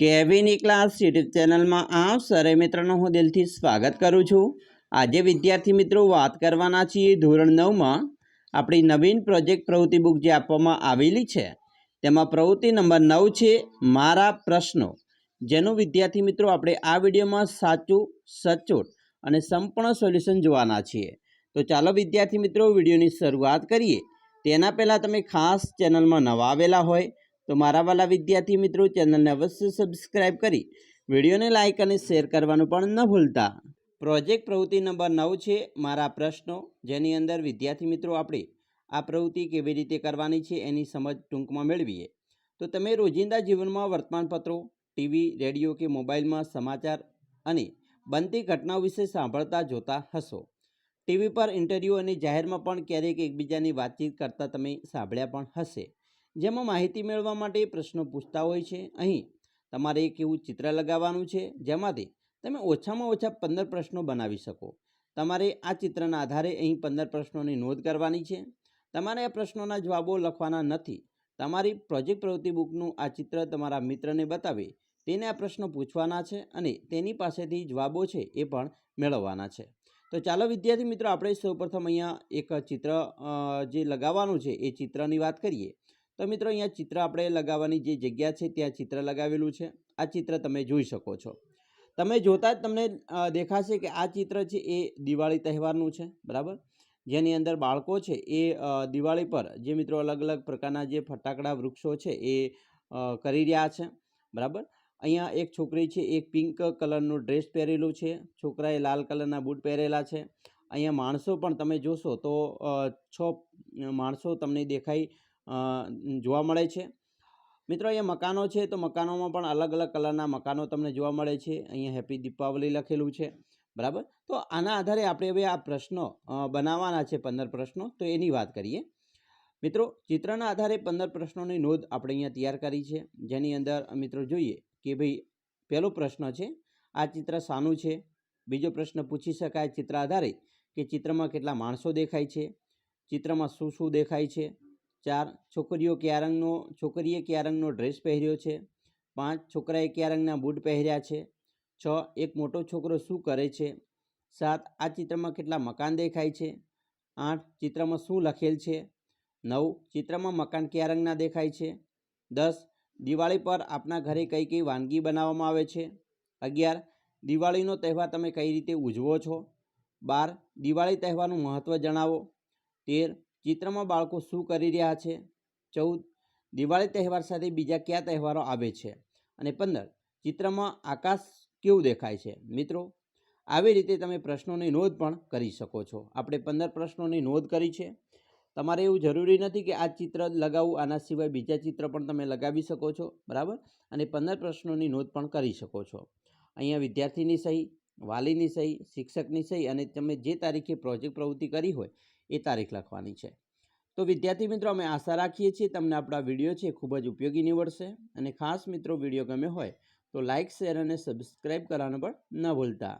કેવીની class YouTube ચેનલમાં આપ સરે મિત્રોનો હું દિલથી સ્વાગત કરું છું. આજે વિદ્યાર્થી મિત્રો વાત કરવાના છીએ ધોરણ નવમાં. આપણી નવીન પ્રોજેક્ટ પ્રવૃત્તિ બુક જે આપવામાં આવેલી છે, તેમાં પ્રવૃત્તિ નંબર નવ છે, મારા પ્રશ્નો. જેનું વિદ્યાર્થી મિત્રો આપણે આ વિડીયોમાં સાચું, સચોટ અને સંપૂર્ણ સોલ્યુશન જોવાના છીએ. તો ચાલો વિદ્યાર્થી મિત્રો વિડીયોની શરૂઆત કરીએ. તેના પહેલાં તમે ખાસ ચેનલમાં નવા આવેલા હોય તો મારા વાલા વિદ્યાર્થી મિત્રો, ચેનલને અવશ્ય સબસ્ક્રાઈબ કરી, વિડીયોને લાઇક અને શેર કરવાનું પણ ન ભૂલતા. પ્રોજેક્ટ પ્રવૃત્તિ નંબર નવ છે, મારા પ્રશ્નો. જેની અંદર વિદ્યાર્થી મિત્રો, આપણે આ પ્રવૃત્તિ કેવી રીતે કરવાની છે, એની સમજ ટૂંકમાં મેળવીએ. તો તમે રોજિંદા જીવનમાં વર્તમાનપત્રો, ટીવી, રેડિયો કે મોબાઈલમાં સમાચાર અને બનતી ઘટનાઓ વિશે સાંભળતા જોતા હશો. ટીવી પર ઇન્ટરવ્યૂ અને જાહેરમાં પણ ક્યારેક એકબીજાની વાતચીત કરતાં તમે સાંભળ્યા પણ હશે. જેમાં માહિતી મેળવવા માટે પ્રશ્નો પૂછતા હોય છે. અહીં તમારે એક એવું ચિત્ર લગાવવાનું છે, જેમાંથી તમે ઓછામાં ઓછા પંદર પ્રશ્નો બનાવી શકો. તમારે આ ચિત્રના આધારે અહીં પંદર પ્રશ્નોની નોંધ કરવાની છે. તમારે આ પ્રશ્નોના જવાબો લખવાના નથી. તમારી પ્રોજેક્ટ પ્રવૃત્તિ બુકનું આ ચિત્ર તમારા મિત્રને બતાવે. તેને આ પ્રશ્નો પૂછવાના છે અને તેની પાસેથી જવાબો છે એ પણ મેળવવાના છે. તો ચાલો વિદ્યાર્થી મિત્રો, આપણે સૌપ્રથમ અહીંયા એક ચિત્ર જે લગાવવાનું છે એ ચિત્રની વાત કરીએ. તો મિત્રો અહીંયા ચિત્ર આપણે લગાવવાની જે જગ્યા છે ત્યાં ચિત્ર લગાવેલું છે. આ ચિત્ર તમે જોઈ શકો છો. તમે જોતા જ તમને દેખાશે કે આ ચિત્ર છે એ દિવાળી તહેવારનું છે બરાબર? જેની અંદર બાળકો છે એ દિવાળી પર જે મિત્રો અલગ અલગ પ્રકારના જે ફટાકડા વૃક્ષો છે એ કરી રહ્યા છે બરાબર? અહીંયા એક છોકરી છે એક પિંક કલરનું ડ્રેસ પહેરેલું છે. છોકરાએ લાલ કલરના બૂટ પહેરેલા છે. અહીંયા માણસો પણ તમે જોશો તો છ માણસો તમને દેખાઈ અ, જોવા મળે છે. મિત્રો, અહીંયા મકાનો છે તો મકાનોમાં પણ અલગ અલગ કલરના મકાનો તમને જોવા મળે છે. અહીંયા હેપી દીપાવલી લખેલું છે. બરાબર? તો આના આધારે આપણે હવે આ પ્રશ્નો બનાવવાના છે પંદર પ્રશ્નો, તો એની વાત કરીએ. મિત્રો, ચિત્રના આધારે પંદર પ્રશ્નોની નોંધ આપણે અહીંયા તૈયાર કરી છે. જેની અંદર મિત્રો જોઈએ કે ભાઈ પહેલો પ્રશ્ન છે, આ ચિત્ર શાનું છે? બીજો પ્રશ્ન પૂછી શકાય ચિત્ર આધારે કે ચિત્રમાં કેટલા માણસો દેખાય છે? ચિત્રમાં શું શું દેખાય છે? ચાર છોકરીઓ કયા રંગનો, છોકરીએ કયા રંગનો ડ્રેસ પહેર્યો છે? પાંચ છોકરાએ કયા રંગના બૂટ પહેર્યા છે? છ, એક મોટો છોકરો શું કરે છે? સાત, આ ચિત્રમાં કેટલા મકાન દેખાય છે? આઠ, ચિત્રમાં શું લખેલ છે? નવ, ચિત્રમાં મકાન કયા રંગના દેખાય છે? દસ, દિવાળી પર આપના ઘરે કઈ કઈ વાનગી બનાવવામાં આવે છે? અગિયાર, દિવાળીનો તહેવાર તમે કઈ રીતે ઉજવો છો? બાર, દિવાળી તહેવારનું મહત્ત્વ જણાવો? તેર ચિત્રમાં બાળકો શું કરી રહ્યા છે? ચૌદ. દિવાળી તહેવાર સાથે બીજા કયા તહેવારો આવે છે? અને પંદર. ચિત્રમાં આકાશ કેવું દેખાય છે? મિત્રો, આવી રીતે તમે પ્રશ્નોની નોંધ પણ કરી શકો છો. આપણે પંદર પ્રશ્નોની નોંધ કરી છે. તમારે એવું જરૂરી નથી કે આ ચિત્ર લગાવવું આના સિવાય બીજા ચિત્ર પણ તમે લગાવી શકો છો. બરાબર? અને પંદર પ્રશ્નોની નોંધ પણ કરી શકો છો. અહીંયા વિદ્યાર્થીની સહી વાલીની સહી, શિક્ષકની સહી અને તમે જે તારીખે પ્રોજેક્ટ પ્રવૃત્તિ કરી હોય એ તારીખ લખવાની છે. તો વિદ્યાર્થી મિત્રો, અમે આશા રાખીએ છીએ તમને આપણા વીડિયો છે ખૂબ જ ઉપયોગી નીવડશે અને ખાસ મિત્રો, વીડિયો ગમે હોય તો લાઇક શેર અને સબસ્ક્રાઈબ કરવાનું પણ ન ભૂલતા.